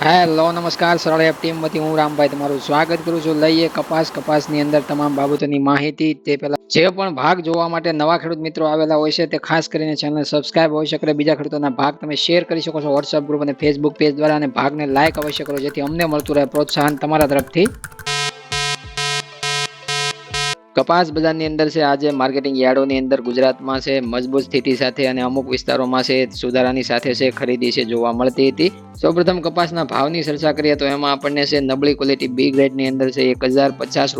Hello, નમસ્કાર, સરળ app ટીમમાંથી હું રામભાઈ તમારું સ્વાગત કરું છું. લઈએ કપાસ, કપાસની અંદર તમામ બાબતોની માહિતી. તે પહેલા જે પણ ભાગ જોવા માટે નવા ખેડૂત મિત્રો આવેલા હોય છે, તે ખાસ કરીને ચેનલ સબસ્ક્રાઇબ હોઈ શકે, બીજા ખેડૂતોના ભાગ તમે શેર કરી શકો છો. વોટ્સઅપ ગ્રુપ અને ફેસબુક પેજ દ્વારા અને ભાગને લાઇક અવશ્ય કરો, જેથી અમને મળતું રહે પ્રોત્સાહન તમારા તરફથી. કપાસ બજારની અંદર છે, આજે માર્કેટિંગ યાર્ડોની અંદર ગુજરાતમાં છે, મજબૂત સ્થિતિ સાથે અને અમુક વિસ્તારોમાં છે, સુધારાની સાથે છે, ખરીદી છે, જોવા મળતી હતી. સૌપ્રથમ કપાસના ભાવની ચર્ચા કરીએ તો એમાં આપણને છે, નબળી ક્વોલિટી બી ગ્રેડની અંદર છે, એક હજાર પચાસ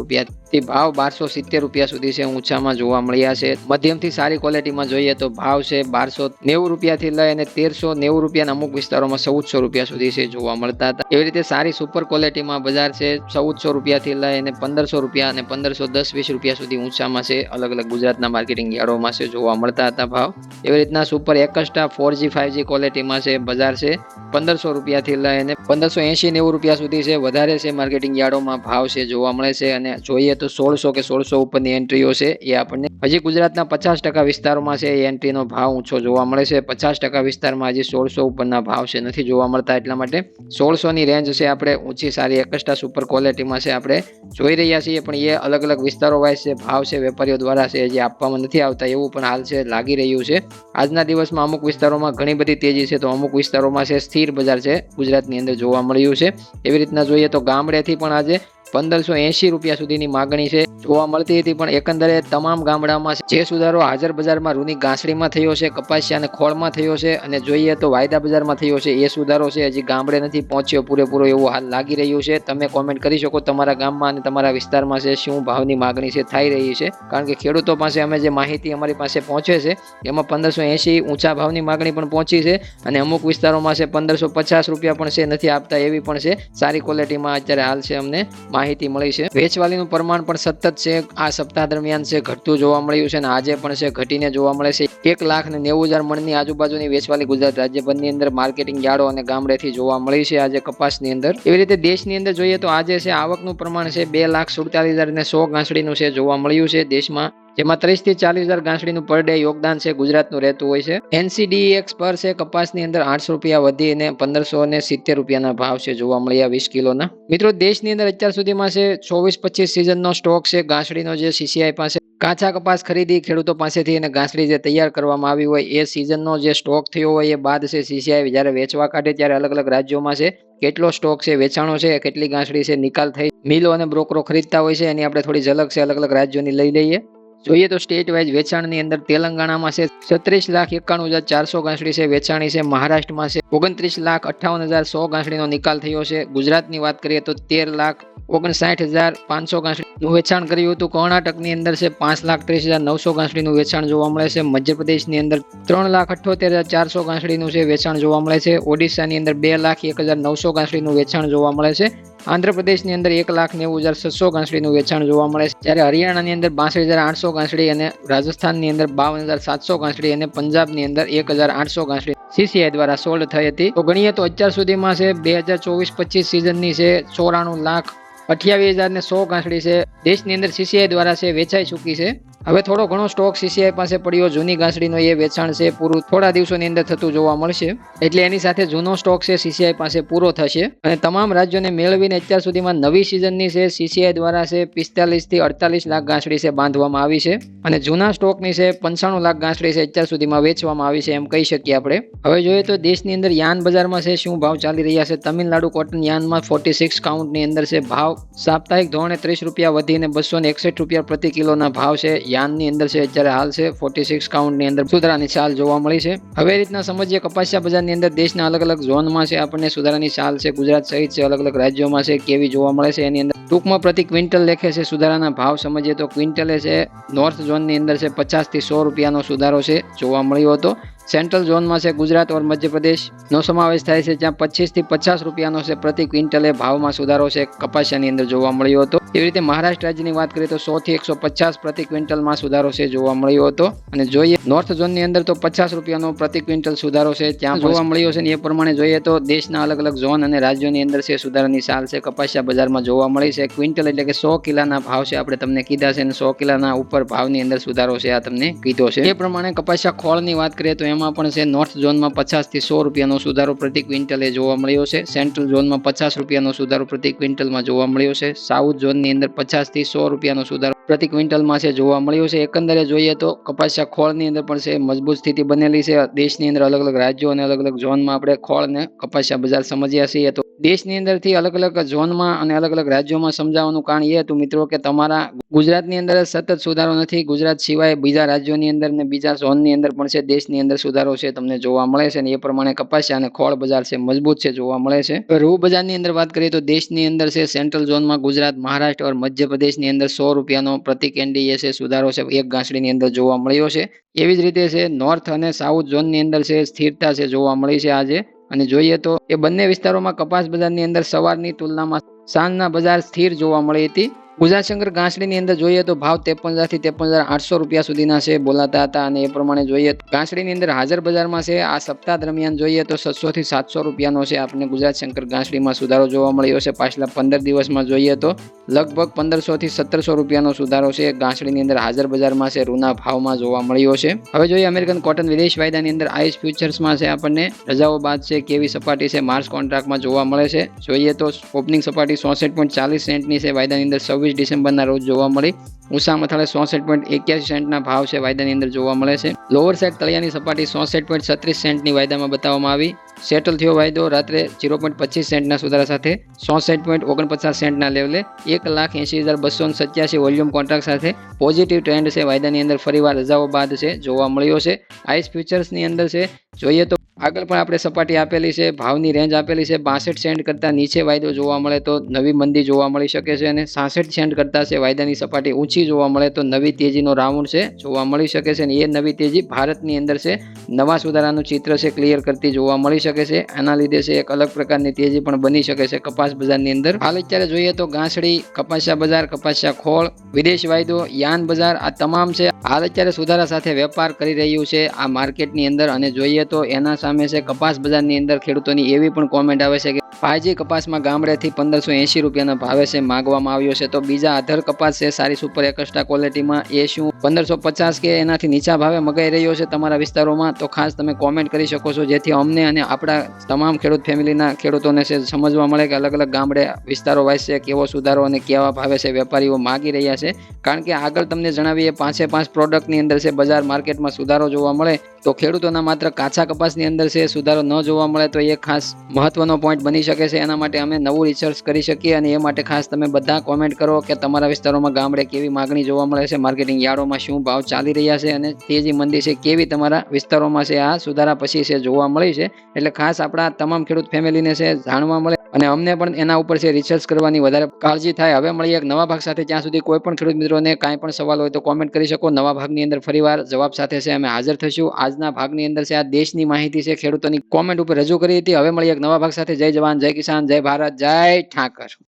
રૂપિયાથી ભાવ બારસો સિત્તેર રૂપિયા સુધી છે, ઊંચામાં જોવા મળ્યા છે. મધ્યમથી સારી ક્વોલિટીમાં જોઈએ તો ભાવ છે બારસો નેવું રૂપિયાથી લઈ અને તેરસો નેવું રૂપિયાના અમુક વિસ્તારોમાં ચૌદસો રૂપિયા સુધી છે જોવા મળતા હતા. એવી રીતે સારી સુપર ક્વોલિટીમાં બજાર છે, ચૌદસો રૂપિયાથી લઈ અને પંદરસો રૂપિયા અને પંદરસો દસ વીસ રૂપિયા સુધી ઊંચામાં છે. અલગ અલગ ગુજરાતના માર્કેટિંગ યાર્ડોમાં છે જોવા મળતા હતા ભાવ. એવી રીતના super extra four G five G ક્વોલિટીમાં છે બજાર છે. પંદરસો રૂપિયાથી લઈ અને પંદરસો એંશી નેવું રૂપિયા સુધી છે. વધારે છે માર્કેટિંગ યાર્ડોમાં ભાવ છે જોવા મળે છે અને જોઈએ તો સોળસો કે સોળસો ઉપરની એન્ટ્રીઓ છે એ આપણને હજી ગુજરાતના પચાસ ટકા વિસ્તારોમાં છે એ એન્ટ્રીનો ભાવ ઊંચો જોવા મળે છે. પચાસ ટકા વિસ્તારમાં હજી સોળસો ઉપરના ભાવ છે, નથી જોવા મળતા એટલા માટે સોળસોની રેન્જ છે આપણે ઊંચી સારી એકસ્ટા સુપર ક્વોલિટીમાં છે આપણે જોઈ રહ્યા છીએ, પણ એ અલગ અલગ વિસ્તારો વાઇઝ છે ભાવ છે વેપારીઓ દ્વારા છે જે આપવામાં નથી આવતા એવું પણ હાલ છે, લાગી રહ્યું છે. આજના દિવસમાં અમુક વિસ્તારોમાં ઘણી બધી તેજી છે તો અમુક વિસ્તારોમાં છે સ્થિર બજાર છે ગુજરાતની અંદર જોવા મળ્યું છે. એવી રીતના જોઈએ તો ગામડેથી પણ આજે પંદરસો એંશી રૂપિયા સુધીની માગણી છે. જોવા મળતી હતી પણ એકંદરે તમામ ગામડામાં જે સુધારો હાજર બજારમાં રૂની ગાંસડીમાં થયો છે, કપાસિયા અને ખોળમાં થયો છે અને જોઈએ તો વાયદા બજારમાં થયો છે, એ સુધારો છે હજી ગામડે નથી પહોંચ્યો પૂરેપૂરો એવો હાલ લાગી રહ્યું છે. તમે કોમેન્ટ કરી શકો તમારા ગામમાં અને તમારા વિસ્તારમાં છે શું ભાવની માગણી છે થઈ રહી છે. કારણ કે ખેડૂતો પાસે અમે જે માહિતી અમારી પાસે પહોંચે છે, એમાં પંદરસો એંશી ઊંચા ભાવની માગણી પણ પહોંચી છે અને અમુક વિસ્તારોમાં છે પંદરસો પચાસ રૂપિયા પણ છે, નથી આપતા એવી પણ છે. સારી ક્વોલિટીમાં અત્યારે હાલ છે અમને માહિતી. મળી છે. વેચવાલીનું પ્રમાણ પણ સતત છે. આ સપ્તાહ દરમિયાન છે ઘટતું જોવા મળ્યું છે અને આજે પણ છે, ઘટીને જોવા મળે છે. એક લાખ ને નેવું હજાર મણની આજુબાજુની વેચવાલી ગુજરાત રાજ્યભરની અંદર માર્કેટિંગ યાર્ડો અને ગામડેથી જોવા મળી છે આજે કપાસની અંદર. એવી રીતે દેશની અંદર જોઈએ તો આજે છે, આવકનું પ્રમાણ છે બે લાખ સુડતાલીસ હજાર ને સો ગાંસડીનું છે જોવા મળ્યું છે. દેશમાં જેમાં ત્રીસથી ચાલીસ હજાર ગાંસડીનું પર ડે યોગદાન છે, ગુજરાતનું રહેતું હોય છે. એનસીડીએક્સ પર છે, કપાસની અંદર આઠસો રૂપિયા વધીને પંદરસો ને સિત્તેર રૂપિયાના ભાવ છે જોવા મળ્યા વીસ કિલોના. મિત્રો, દેશની અંદર અત્યાર સુધીમાં છે, ચોવીસ પચીસ સિઝનનો સ્ટોક છે, ગાંસડીનો જે સીસીઆઈ પાસે કાચા કપાસ ખરીદી ખેડૂતો પાસેથી અને ગાંસડી જે તૈયાર કરવામાં આવી હોય એ સિઝનનો જે સ્ટોક થયો હોય એ બાદ છે સીસીઆઈ જ્યારે વેચવા કાઢે ત્યારે અલગ અલગ રાજ્યોમાં છે કેટલો સ્ટોક છે, વેચાણો છે, કેટલી ગાંસડી છે, નિકાલ થઈ, મિલો અને બ્રોકરો ખરીદતા હોય છે, એની આપણે થોડી ઝલક છે, અલગ અલગ રાજ્યોની લઈ લઈએ. જોઈએ તો સ્ટેટ વાઇઝ વેચાણની અંદર તેલંગાણામાં છે છત્રીસ લાખ એકાણું હજાર ચારસો ગાંસડી છે, વેચાણી છે, મહારાષ્ટ્રમાં છે ઓગણત્રીસ લાખ અઠ્ઠાવન હજાર સો ગાંસડીનો નિકાલ થયો છે. ગુજરાતની વાત કરીએ તો તેર લાખ ઓગણસાઠ હજાર પાંચસો ગાંસડીનું વેચાણ કર્યું હતું. કર્ણાટકની અંદર છે પાંચ લાખ ત્રીસ હજાર નવસો ગાંસડીનું વેચાણ જોવા મળે છે. મધ્યપ્રદેશની અંદર ત્રણ લાખ અઠ્ઠોતેર હજાર ચારસો ગાંસડીનું છે વેચાણ જોવા મળે છે. ઓડિશાની અંદર બે લાખ એક હજાર નવસો ગાંસડીનું વેચાણ જોવા મળે છે. આંધ્રપ્રદેશની અંદર એક લાખ નેવું હજાર છસો ગાંસડીનું વેચાણ જોવા મળે છે. જ્યારે હરિયાણાની અંદર બાસઠ હજાર આઠસો ગાંસડી અને રાજસ્થાનની અંદર બાવન હજાર સાતસો ગાંસડી અને પંજાબની અંદર એક હજાર આઠસો ગાંસડી સીસીઆઈ દ્વારા સોલ્ડ થઈ હતી. તો ગણીએ તો અત્યાર સુધીમાં છે, બે હજાર ચોવીસ પચીસ સિઝનની છે, ચોરાણું લાખ અઠ્યાવીસ હજાર ને સો ગાંસડી છે. દેશની અંદર સીસીઆઈ દ્વારા છે, વેચાઈ ચૂકી છે. હવે થોડો ઘણો સ્ટોક સીસીઆઈ પાસે પડ્યો. જૂની ગાંસડીનો એ વેચાણ છે. પૂરું થોડા દિવસોની અંદર થતું જોવા મળશે. એટલે એની સાથે જૂનો સ્ટોક છે સીસીઆઈ પાસે પૂરો થશે. અને તમામ રાજ્યોને મેળવીને અત્યાર સુધીમાં નવી સિઝનની છે સીસીઆઈ દ્વારા છે પિસ્તાલીસથી અડતાલીસ લાખ ગાંસડી છે બાંધવામાં આવી છે. અને જૂના સ્ટોકની છે, પંચાણું લાખ ગાંસડી છે અત્યાર સુધીમાં વેચવામાં આવી છે એમ કહી શકીએ આપણે. હવે જોઈએ તો દેશની અંદર યાન બજારમાં છે, શું ભાવ ચાલી રહ્યા છે? તમિલનાડુ કોટન યાનમાં ફોર્ટી સિક્સ કાઉન્ટની અંદર છે, ભાવ સાપ્તાહિક ધોરણે ત્રીસ રૂપિયા વધીને બસો ને એકસઠ રૂપિયા પ્રતિ કિલોના ભાવ છે. યાનની અંદર છે, અત્યારે હાલ છે ફોર્ટી સિક્સ કાઉન્ટની અંદર સુધારાની ચાલ જોવા મળી છે. હવે રીતના સમજીએ કપાસિયા બજારની અંદર દેશના અલગ અલગ ઝોનમાં છે, આપણને સુધારાની ચાલ છે. ગુજરાત સહિત છે, અલગ અલગ રાજ્યોમાં છે, કેવી જોવા મળે છે એની અંદર. ટૂંકમાં પ્રતિ ક્વિન્ટલ લેખે છે સુધારાના ભાવ સમજીએ તો ક્વિન્ટલે છે નોર્થ ઝોનની અંદર છે પચાસથી સો રૂપિયાનો સુધારો છે, જોવા મળ્યો હતો. સેન્ટ્રલ ઝોનમાં છે ગુજરાત ઓર મધ્યપ્રદેશનો સમાવેશ થાય છે જ્યાં પચીસથી પચાસ રૂપિયાનો છે પ્રતિ ક્વિન્ટલે ભાવમાં સુધારો છે કપાસિયાની અંદર જોવા મળ્યો હતો. એવી રીતે મહારાષ્ટ્ર રાજ્યની વાત કરીએ તો સોથી એકસો પચાસ પ્રતિ ક્વિન્ટલમાં સુધારો છે જોવા મળ્યો હતો. અને જોઈએ નોર્થ ઝોનની અંદર તો પચાસ રૂપિયાનો પ્રતિ ક્વિન્ટલ સુધારો છે ત્યાં જોવા મળ્યો છે ને એ પ્રમાણે જોઈએ તો દેશના અલગ અલગ ઝોન અને રાજ્યોની અંદર છે સુધારાની સાલ છે કપાસિયા બજારમાં જોવા મળી છે. ક્વિન્ટલ એટલે કે સો કિલાના ભાવ છે આપણે તમને કીધા છે અને સો કિલાના ઉપર ભાવની અંદર સુધારો છે આ તમને કીધો છે. એ પ્રમાણે કપાસિયા ખોળની વાત કરીએ તો એમાં પણ છે નોર્થ ઝોનમાં પચાસથી સો રૂપિયાનો સુધારો પ્રતિ ક્વિન્ટલે જોવા મળ્યો છે. સેન્ટ્રલ ઝોનમાં પચાસ રૂપિયાનો સુધારો પ્રતિ ક્વિન્ટલમાં જોવા મળ્યો છે. સાઉથ ઝોનની અંદર પચાસથી સો રૂપિયાનો સુધારો પ્રતિ ક્વિન્ટલમાં છે જોવા મળ્યો છે. એકંદરે જોઈએ તો કપાસિયા ખોળની અંદર પણ છે, મજબૂત સ્થિતિ બનેલી છે. દેશની અંદર અલગ અલગ રાજ્યો અને અલગ અલગ ઝોનમાં આપણે ખોળ ને કપાસિયા બજાર સમજ્યા છીએ તો દેશની અંદરથી અલગ અલગ ઝોનમાં અને અલગ અલગ રાજ્યોમાં સમજાવવાનું કારણ એ હતું મિત્રો કે તમારા ગુજરાતની અંદર સતત સુધારો નથી. ગુજરાત સિવાય બીજા રાજ્યોની અંદર ને બીજા ઝોનની અંદર પણ છે. દેશની અંદર સુધારો છે તમને જોવા મળે છે અને એ પ્રમાણે કપાસિયા અને ખોળ બજાર છે મજબૂત છે જોવા મળે છે. રૂ બજારની અંદર વાત કરીએ તો દેશની અંદર છે સેન્ટ્રલ ઝોનમાં ગુજરાત, મહારાષ્ટ્ર અને મધ્યપ્રદેશની અંદર સો રૂપિયાનો પ્રતિ કેન્ડી છે સુધારો છે. એક ગાંસડીની અંદર જોવા મળ્યો છે. એવી જ રીતે છે નોર્થ અને સાઉથ ઝોનની અંદર છે સ્થિરતા છે જોવા મળી છે આજે. અને જોઈએ તો એ બંને વિસ્તારોમાં કપાસ બજારની અંદર સવારની તુલનામાં સાંજના બજાર સ્થિર જોવા મળી હતી. ગુજરાત શંકર ઘાસડીની અંદર જોઈએ તો ભાવ ત્રેપન હજારથી ત્રેપન હજાર આઠસો રૂપિયા સુધીના છે, બોલાતા હતા અને એ પ્રમાણે જોઈએ ઘાસડીની અંદર હાજર બજારમાં છે, આ સપ્તાહ દરમિયાન જોઈએ તો છસો થી સાતસો રૂપિયાનો છે આપણે ગુજરાત શંકર ઘાસડીમાં સુધારો જોવા મળ્યો છે. પાછલા પંદર દિવસમાં જોઈએ તો લગભગ પંદરસો થી સત્તરસો રૂપિયાનો સુધારો છે ઘાસડીની અંદર હાજર બજારમાં છે રૂના ભાવમાં જોવા મળ્યો છે. હવે જોઈએ અમેરિકન કોટન વિદેશ વાયદાની અંદર આઈસ ફ્યુચર્સમાં છે, આપણને રજાઓ બાદ છે, કેવી સપાટી છે, માર્ચ કોન્ટ્રાક્ટમાં જોવા મળે છે. જોઈએ તો ઓપનિંગ સપાટી ચોસઠ પોઈન્ટ ચાલીસ સેન્ટની છે, વાયદાની અંદર છવ્વીસ ડિસેમ્બરના રોજ જોવા મળી. ઉષા મથાળે ચોસઠ પોઈન્ટ એક્યાસી સેન્ટના ભાવ છે વાયદાની અંદર જોવા મળે છે. લોઅર સાઈડ તળિયાની સપાટી ચોસઠ પોઈન્ટ છત્રીસ સેન્ટની વાયદામાં બતાવવામાં આવી. સેટલ થયો વાયદો રાત્રે ઝીરો પોઈન્ટ પચીસ સેન્ટના સુધારા સાથે ચોસઠ પોઈન્ટ ઓગણપચાસ સેન્ટના લેવલે એક લાખ એંસી હજાર બસો સત્યાસી વોલ્યુમ કોન્ટ્રાક્ટ સાથે પોઝિટિવ ટ્રેન્ડ છે. વાયદાની અંદર ફરીવાર રજાઓ બાદ છે, જોવા મળ્યો છે. આઈસ ફ્યુચર્સની અંદર છે. જોઈએ તો આગળ પણ આપણે સપાટી આપેલી છે, ભાવની રેન્જ આપેલી છે, બાસઠ સેન્ટ કરતાં નીચે વાયદો જોવા મળે તો નવી મંદી જોવા મળી શકે છે અને સાસઠ સેન્ટ કરતાં છે વાયદાની સપાટી ઊંચી જોવા મળે તો નવી તેજીનો રાઉન્ડ છે જોવા મળી શકે છે અને એ નવી તેજી ભારતની અંદર છે, નવા સુધારાનું ચિત્ર છે ક્લિયર કરતી જોવા મળી શકે છે. આના લીધે છે એક અલગ પ્રકારની તેજી પણ બની શકે છે કપાસ બજારની અંદર. હાલ અત્યારે જોઈએ તો ગાંસડી, કપાસિયા બજાર, કપાસિયા ખોળ, વિદેશ વાયદો, યાન બજાર આ તમામ છે. હાલ અત્યારે સુધારા સાથે વેપાર કરી રહ્યું છે આ માર્કેટની અંદર અને જોઈએ તો એના સામે છે. કપાસ બજારની અંદર ખેડૂતોની એવી પણ કોમેન્ટ આવે છે કે પાજી કપાસમાં ગામડેથી પંદરસો એંશી રૂપિયાના ભાવે છે માગવામાં આવ્યો છે. તો બીજા આધર કપાસ છે, સારી સુપર એકસ્ટ્રા ક્વોલિટીમાં એ શું? પંદરસો પચાસ કે એનાથી નીચા ભાવે મગાઈ રહ્યો છે તમારા વિસ્તારોમાં? તો ખાસ તમે કોમેન્ટ કરી શકો છો, જેથી અમને અને આપણા તમામ ખેડૂત ફેમિલીના ખેડૂતોને છે સમજવા મળે કે અલગ અલગ ગામડે વિસ્તારો વાઇઝ છે, કેવો સુધારો અને કેવા ભાવે છે વેપારીઓ માગી રહ્યા છે. કારણ કે આગળ તમને જણાવીએ, પાંચે પાંચ પ્રોડક્ટની અંદર છે બજાર માર્કેટમાં સુધારો જોવા મળે. તો ખેડૂતોના માત્ર કાચા કપાસની અંદર છે સુધારો ન જોવા મળે તો એ ખાસ મહત્વનો પોઈન્ટ બની શકે છે, એના માટે અમે નવું રિસર્ચ કરી શકીએ અને એ માટે ખાસ તમે બધા કોમેન્ટ કરો કે તમારા વિસ્તારોમાં ગામડે કેવી માગણી જોવા મળે છે માર્કેટિંગ યાર્ડોમાં શું ભાવ ચાલી રહ્યા છે અને તેજી મંદી છે, કેવી તમારા વિસ્તારોમાં છે, આ સુધારા પછી છે, જોવા મળી છે. એટલે ખાસ આપણા તમામ ખેડૂત ફેમિલીને છે, જાણવા મળે અને અમને પણ એના ઉપર છે રિસર્ચ કરવાની વધારે કાળજી થાય. હવે મળીએ એક નવા ભાગ સાથે, ત્યાં સુધી કોઈ પણ ખેડૂત મિત્રોને કાંઈ પણ સવાલ હોય તો કોમેન્ટ કરી શકો. નવા ભાગની અંદર ફરીવાર જવાબ સાથે છે, અમે હાજર થશું આજના ભાગની અંદર છે, આ દેશની માહિતી છે, ખેડૂતોની કોમેન્ટ ઉપર રજૂ કરી હતી. હવે મળીએ એક નવા ભાગ સાથે. જય જવાન. જય કિસાન જય ભારત જય ઠાકર.